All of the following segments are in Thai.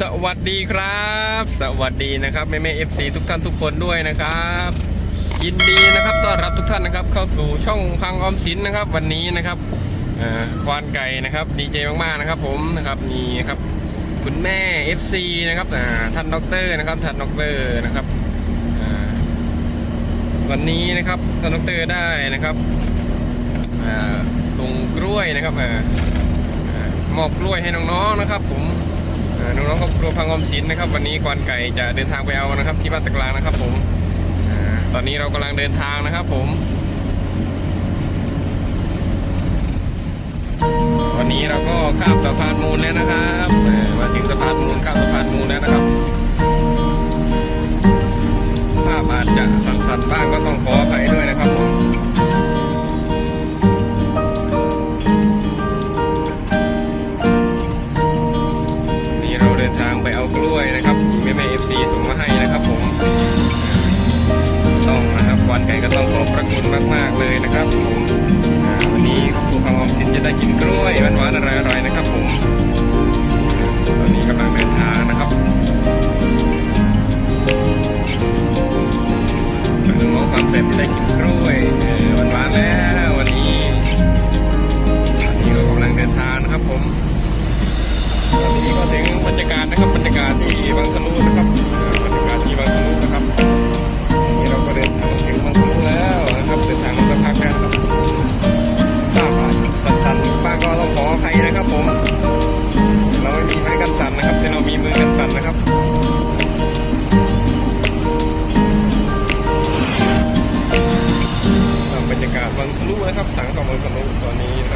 สวัสดีครับ สวัสดีนะครับแม่แม่เอฟซีทุกท่านทุกคนด้วยนะครับ ยินดีนะครับต้อนรับทุกท่านนะครับ เข้าสู่ช่องพังออมสินนะครับ วันนี้นะครับควานไก่นะครับดีใจมากๆนะครับ ผมนะครับนี่ครับคุณแม่ FC นะครับท่านด็อกเตอร์นะครับท่านด็อกเตอร์นะครับวันนี้นะครับท่านด็อกเตอร์ได้นะครับส่งกล้วยนะครับมอบกล้วยให้น้องๆนะครับ ผม น้องๆครอบครัวพังออมสินนะครับ วันนี้กวนไก่จะเดินทางไปเอานะครับ ที่บ้านตะกลางนะครับ ผมตอนนี้เรากำลังเดินทางนะครับ ผม วันนี้เราก็ข้ามสะพานมูลแล้วนะครับมาถึงสะพานมูลข้ามสะพานมูลแล้วนะครับภาพอาจจะสั่นๆบ้างก็ต้องขออภัยด้วยนะครับผม ไปเอากล้วยนะครับที่แม่แม่เอฟซีส่งมาให้นะครับผมต้องนะครับวันไก่ก็ต้องขอบพระคุณมากๆเลยนะครับผมวันนี้ครอบครัวพังอมสินจะได้กินกล้วยหวานๆอร่อยๆนะครับผมตอนนี้กำลังเดินทางนะครับหลังน้องสามเสร็จจะได้กินกล้วยหวานๆแล้ววันนี้วันนี้เรากำลังเดินทางนะครับผมตอนนี้ก็ถึงบรรยากาศนะครับาศที่บางสะลูนะครับบรรยากาศที่บางสะลูนะครับนี่เราก็เดินทางมาถึงบางสะลูแล้วนะครับเดินทางมาสักพักแล้วครับถ้าผ่นสั่นๆบ้างก็ต้องขออภัยนะครับผมเราไม่มีไม้กันสั่นนะครับแต่เรามีมือกันสั่นนะครับบรรยากาศบางสะลูนะครับทางของบางสะลูตอนนี้นะครับ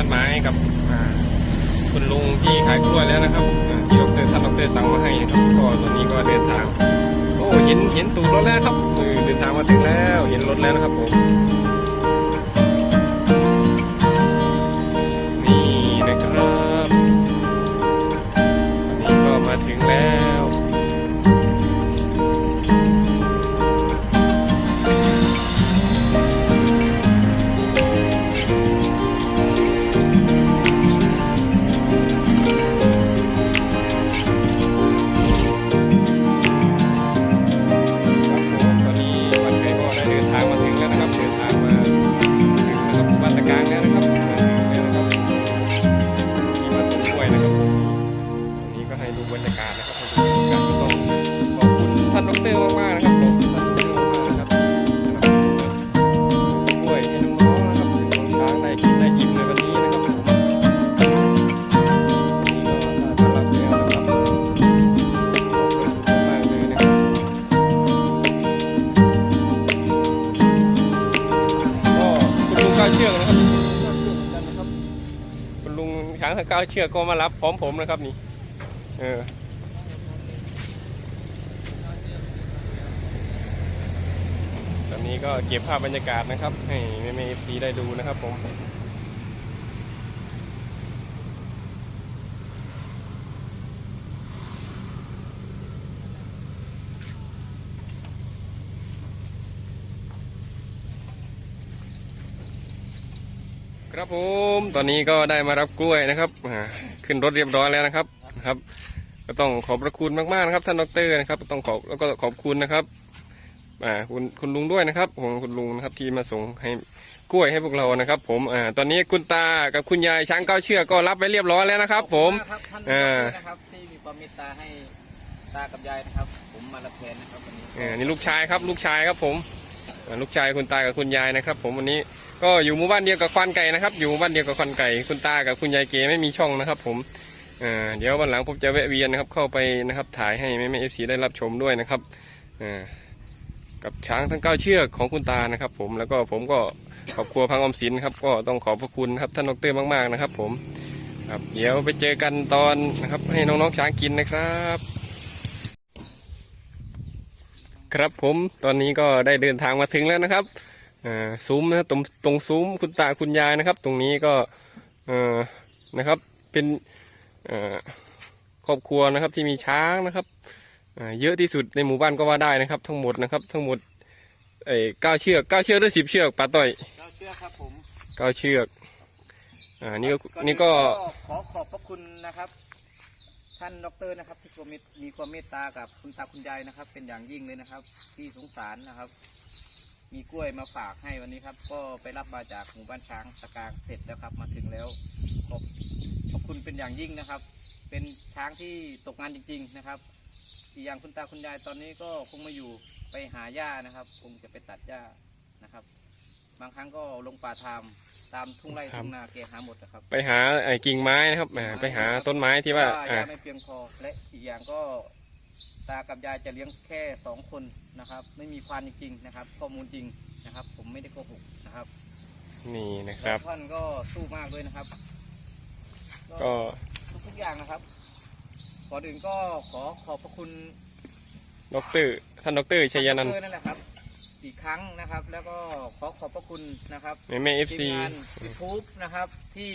นัดหมายกับคุณลุงที่ขายกล้วยแล้วนะครับที่ดรท่านดรสั่งมาให้นะครับก็ตอนนี้ก็เดินทางโอ้เห็นเห็นตูดรถแล้วครับเออเดินทางมาถึงแล้ว เห็นรถแล้วนะครับผม เชือกก็มารับพร้อมผมนะครับนี่ เออตอนนี้ก็เก็บภาพบรรยากาศนะครับ ให้แม่ๆซีได้ดูนะครับผม ครับผมตอนนี้ก็ได้มารับกล้วยนะครับอ่าขึ้นรถเรียบร้อยแล้วนะครับนะครับ ก็ต้องขอบพระคุณมากๆนะครับท่านดอกเตอรนะครับ ต้องขอบแล้วก็ขอบคุณนะครับอ่าคุณคุณลุงด้วยนะครับของคุณลุงนะครับที่มาส่งให้กล้วยให้พวกเรานะครับ ผมอ่าตอนนี้คุณตากับคุณยายช้างเก้าเชือกก็รับไปเรียบร้อยแล้วนะครับ ผมขอบคุณากครับท่านเออนะครับที่มีความเมตตาให้ตากับยายนะครับ ผมมารับแทนนะครับวันนี้อ่านี่ลูกชายครับ ลูกชายครับผมอ่าลูกชายคุณตากับคุณยายนะครับ ผมวันนี้ ก็อยู่หมู่บ้านเดียวกับควันไก่นะครับ อยู่หมู่บ้านเดียวกับควันไก่ คุณตากับคุณยายเก๋ไม่มีช่องนะครับ ผมเดี๋ยววันหลังผมจะแวะเวียนนะครับ เข้าไปนะครับถ่ายให้แม่แม่เอฟซีได้รับชมด้วยนะครับกับช้างทั้งเก้าเชือกของคุณตานะครับ ผมแล้วก็ผมก็ครอบครัวพังออมสินครับ ก็ต้องขอบพระคุณครับท่านดรมาก ๆนะครับ ผมครับเดี๋ยวไปเจอกันตอนนะครับให้น้องๆช้างกินนะครับ ครับผมตอนนี้ก็ได้เดินทางมาถึงแล้วนะครับ ซุ้มนะตรงตรงซุ้มคุณตาคุณยายนะครับ ตรงนี้ก็เอ่อนะครับเป็นเอ่อครอบครัวนะครับที่มีช้างนะครับอ่าเยอะที่สุดในหมู่บ้านก็ว่าได้นะครับ ทั้งหมดนะครับ ทั้งหมดเอ้เก้าเชือกเก้าเชือกหรือสิบเชือกป้าต้อยเราเชื่อครับผมเก้าเชือกอ่านี่ก็นี่ก็ขอขอบพระคุณนะครับ ท่านดอกเตอรนะครับที่ความเมตมีความเมตตากับคุณตาคุณยายนะครับ เป็นอย่างยิ่งเลยนะครับ ที่สงสารนะครับ มีกล้วยมาฝากให้วันนี้ครับ ก็ไปรับมาจากหมู่บ้านช้างตะกางเสร็จแล้วครับ มาถึงแล้วขอบขอบคุณเป็นอย่างยิ่งนะครับ เป็นช้างที่ตกงานจริง ๆ นะครับ อีกอย่างคุณตาคุณยายตอนนี้ก็คงมาอยู่ไปหาหญ้านะครับ คงจะไปตัดหญ้านะครับ บางครั้งก็ลงป่าทามตามทุ่งไร่ทุ่งนาแกหาหมดนะครับไปหาไอ้กิ่งไม้นะครับอ่าไปหาต้นไม้ที่ว่าหอ่าญ้าไม่เพียงพอและอีกอย่างก็ ตากับยายจะเลี้ยงแค่สองคนนะครับ ไม่มีควานจริงๆนะครับ ข้อมูลจริงนะครับ ผมไม่ได้โกหกนะครับนี่นะครับแล้วท่านก็สู้มากด้วยนะครับ ก็ทุกๆอย่างนะครับก่อนอื่นก็ขอขอบพระคุณดอกเตอรท่านดอกเตอรชัยนันท์ดรนั่นแหละครับ อีกครั้งนะครับ แล้วก็ขอขอบพระคุณนะครับแม่แม่เอฟทีซีมงานยูทูบนะครับที่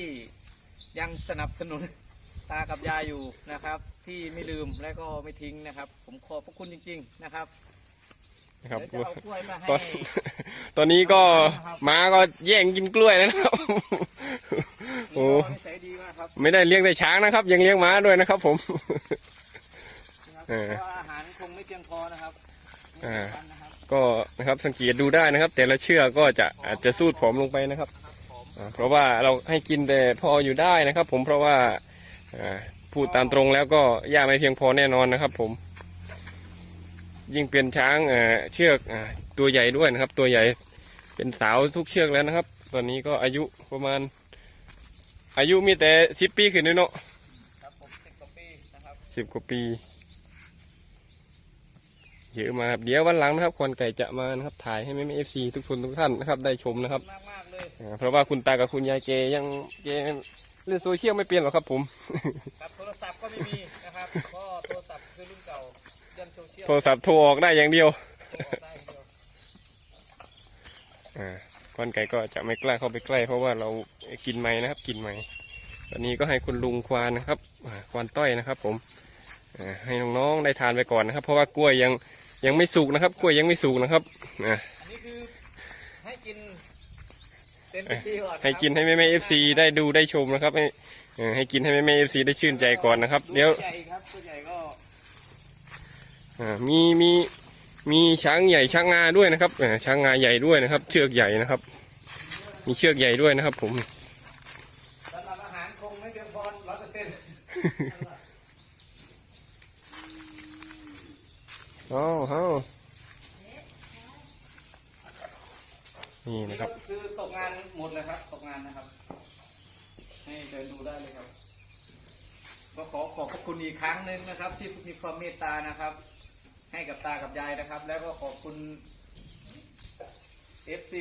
ยังสนับสนุน ตากับยายอยู่นะครับ ที่ไม่ลืมและก็ไม่ทิ้งนะครับ ผมขอบพระคุณจริง ๆ นะครับนะครับเดี๋ยวจะเอากล้วยมาให้ตอนตอนนี้ก็ม้าก็แย่งกินกล้วยแล้วนะครับ โอ้นี่ก็นิสัยดีมากครับไม่ได้เลี้ยงแต่ช้างนะครับ ยังเลี้ยงม้าด้วยนะครับ ผม นะครับเออ เพราะว่าอาหารคงไม่เพียงพอนะครับไม่อ่าเพียงพอนะครับก็นะครับสังเกตดูได้นะครับ แต่ละเชือกก็จะอาจจะสูดผอมลงไปนะครับอ่าเพราะว่าเราให้กินแต่พออยู่ได้นะครับ ผมเพราะว่าอ่า พูดตามตรงแล้วก็หญ้าไม่เพียงพอแน่นอนนะครับ ผม ยิ่งเป็นช้างเอ่อเชือกอ่าตัวใหญ่ด้วยนะครับ ตัวใหญ่เป็นสาวทุกเชือกแล้วนะครับ ตอนนี้ก็อายุประมาณ อายุมีแต่สิบปีขึ้นเลยเนาะครับผมสิบกว่าปีนะครับสิบกว่าปีเยอะมากครับเดี๋ยววันหลังนะครับควนไก่จะมานะครับถ่ายให้แม่เอฟซีทุกคนทุกท่านนะครับ ได้ชมนะครับมากมากๆเลยอ่าเพราะว่าคุณตากับคุณยายเกยังเก เล่นโซเชียลไม่เปลี่ยนหรอกครับ ผม ครับโทรศัพท์ก็ไม่มีนะครับก็โทรศัพท์คือรุ่นเก่าเรื่องโซเชียลโทรศัพท์โทรออกได้อย่างเดียวได้เดียวอ่าควนไก่ก็จะไม่กล้าเข้าไปใกล้ เพราะว่าเรากินไม้นะครับ กินไม้ตอนนี้ก็ให้คุณลุงควานนะครับอ่าควานต้อยนะครับ ผมอ่าให้น้องๆได้ทานไปก่อนนะครับ เพราะว่ากล้วยยังยังไม่สุกนะครับ กล้วยยังไม่สุกนะครับอ่าอันนี้คือให้กิน เต็มที่ก่อนให้กินให้แม่แม่เอฟซีได้ดูได้ชมนะครับ ให้เอ่อให้กินให้แม่แม่เอฟซีได้ชื่นใจก่อนนะครับ เดี๋ยว ใหญ่ครับตัวใหญ่ก็อ่ามีมีมีช้างใหญ่ช้างงาด้วยนะครับอ่าช้างงาใหญ่ด้วยนะครับ เชือกใหญ่นะครับ มีเชือกใหญ่ด้วยนะครับ ผม สำหรับอาหารคงไม่เพียงพอร้อยเปอร์เซ็นต์อ๋อฮะ นี่นะครับ คือตกงานหมดเลยครับ ตกงานนะครับให้เดินดูได้เลยครับ ก็ขอขอบคุณอีกครั้งหนึ่งนะครับ ที่มีความเมตตานะครับ ให้กับตากับยายนะครับ แล้วก็ขอบคุณ FC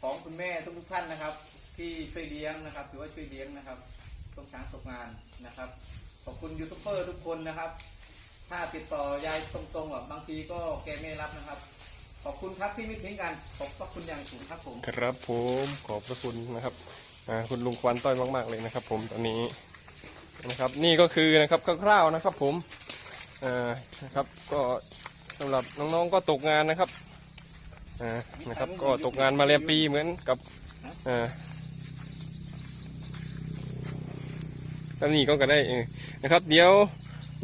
ของคุณแม่ทุกๆท่านนะครับ ที่ช่วยเลี้ยงนะครับถือว่าช่วยเลี้ยงนะครับช่วงช้างตกงานนะครับ ขอบคุณยูทูบเบอร์ทุกคนนะครับ ถ้าติดต่อยายตรงๆอะบางทีก็แกไม่รับนะครับ ขอบคุณครับที่ไม่ทิ้งกัน ขอบพระคุณอย่างสูงครับผม ครับผมขอบพระคุณนะครับอ่าคุณลุงควันต้อยมาก ๆ เลยนะครับ ผมตอนนี้นะครับ นี่ก็คือนะครับคร่าวๆนะครับ ผมอ่านะครับก็สำหรับน้องๆก็ตกงานนะครับอ่านะครับ ก็ตกงานมาเรียนปีเหมือนกับอ่าแล้วนี่ก็ก็ได้เออนะครับ เดี๋ยว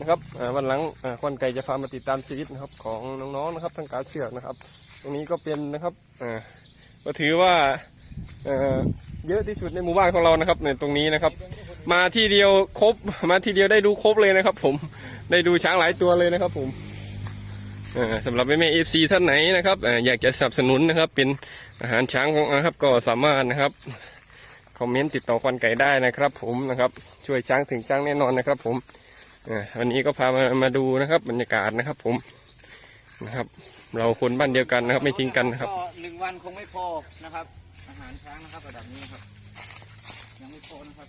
นะครับวันหลังควันไก่จะพามาติดตามชีวิตนะครับของน้องๆนะครับทางการเชือกนะครับ ตรงนี้ก็เป็นนะครับก็ถือว่าเยอะที่สุดในหมู่บ้านของเรานะครับในตรงนี้นะครับ มาที่เดียวครบมาที่เดียวได้ดูครบเลยนะครับ ผมได้ดูช้างหลายตัวเลยนะครับ ผมสำหรับแม่แม่เอฟซีท่านไหนนะครับอยากจะสนับสนุนนะครับ เป็นอาหารช้างของนะครับ ก็สามารถนะครับคอมเมนต์ติดต่อควันไก่ได้นะครับ ผมนะครับ ช่วยช้างถึงช้างแน่นอนนะครับ ผม วันนี้ก็พามามาดูนะครับ บรรยากาศนะครับ ผมนะครับ เราคนบ้านเดียวกันนะครับ ไม่ทิ้งกันนะครับก็หนึ่งวันคงไม่พอนะครับ อาหารช้างนะครับ ระดับนี้ครับ ยังไม่พอนะครับ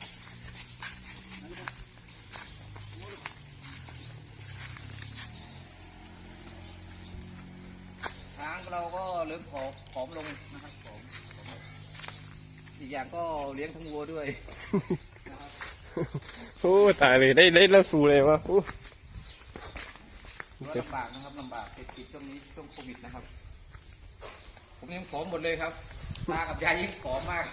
ช้างเราก็เริ่มผอมผอมลงนะครับผอมอีกอย่างก็เลี้ยงทั้งวัวด้วยนะครับ โอ้ตายเลยได้ได้แล้วสูเลยวะโอ้ถือว่าลำบากนะครับลำบากติดติดช่วงนี้ช่วงโควิดนะครับ ผมยังผอมหมดเลยครับตากับยายยิ่งผอมมาก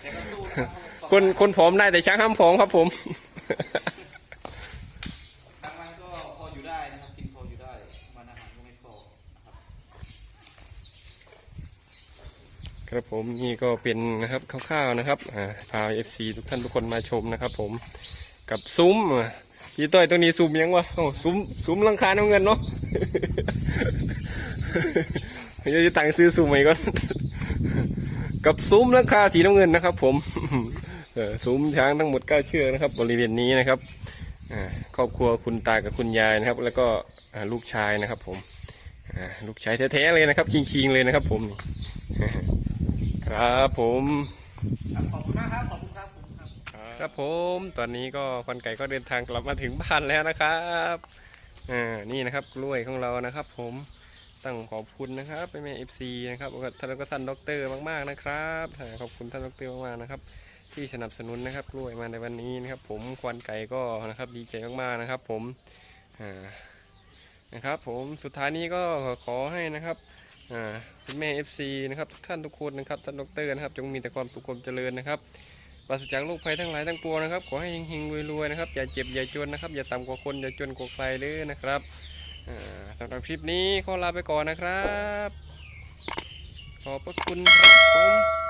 แต่ก็สู้นะครับ คนคนผอมได้แต่ช้างห้ามผอมครับผม บางวันก็พออยู่ได้นะครับกินพออยู่ได้วันอาหารก็ไม่พอนะครับ ครับผมนี่ก็เป็นนะครับคร่าวๆนะครับพาเอฟซีทุกท่านทุกคนมาชมนะครับ ผมกับซุ้มอะพี่ต้อยตัวนี้ซุ้มยังวะโอ้ซุ้มซุ้มลังคาน้ำเงินเนาะเดี๋ยวจะตังซื้อซุ้มใหม่ก่อนกับซุ้มลังคาสีน้ำเงินนะครับ ผมซุ้มช้างทั้งหมดเก้าเชือกนะครับ บริเวณนี้นะครับครอบครัวคุณตากับคุณยายนะครับ แล้วก็ลูกชายนะครับ ผมลูกชายแท้ๆเลยนะครับ คิงๆเลยนะครับ ผม ครับผมครับขอบคุณมากครับขอบคุณครับขอบคุณครับครับผมตอนนี้ก็ควันไก่ก็เดินทางกลับมาถึงบ้านแล้วนะครับอ่านี่นะครับกล้วยของเรานะครับ ผมต้องขอบคุณนะครับแม่เอฟซีนะครับแล้วก็ท่านแล้วก็ท่านด็อกเตอร์มากๆนะครับอ่าขอบคุณท่านด็อกเตอร์มากๆนะครับ ที่สนับสนุนนะครับกล้วยมาในวันนี้นะครับ ผมควันไก่ก็นะครับดีใจมากๆนะครับ ผมอ่านะครับ ผมสุดท้ายนี้ก็ขอให้นะครับ อ่าคุณแม่ FC นะครับทุกท่านทุกคนนะครับท่านดรนะครับจงมีแต่ความสุขความเจริญนะครับปราศจากโรคภัยทั้งหลายทั้งปวงนะครับขอให้เฮงๆรวยๆนะครับอย่าเจ็บอย่าจนนะครับอย่าต่ำกว่าคนอย่าจนกว่าใครเลยนะครับอ่าสำหรับคลิปนี้ขอลาไปก่อนนะครับ ขอบพระคุณครับผม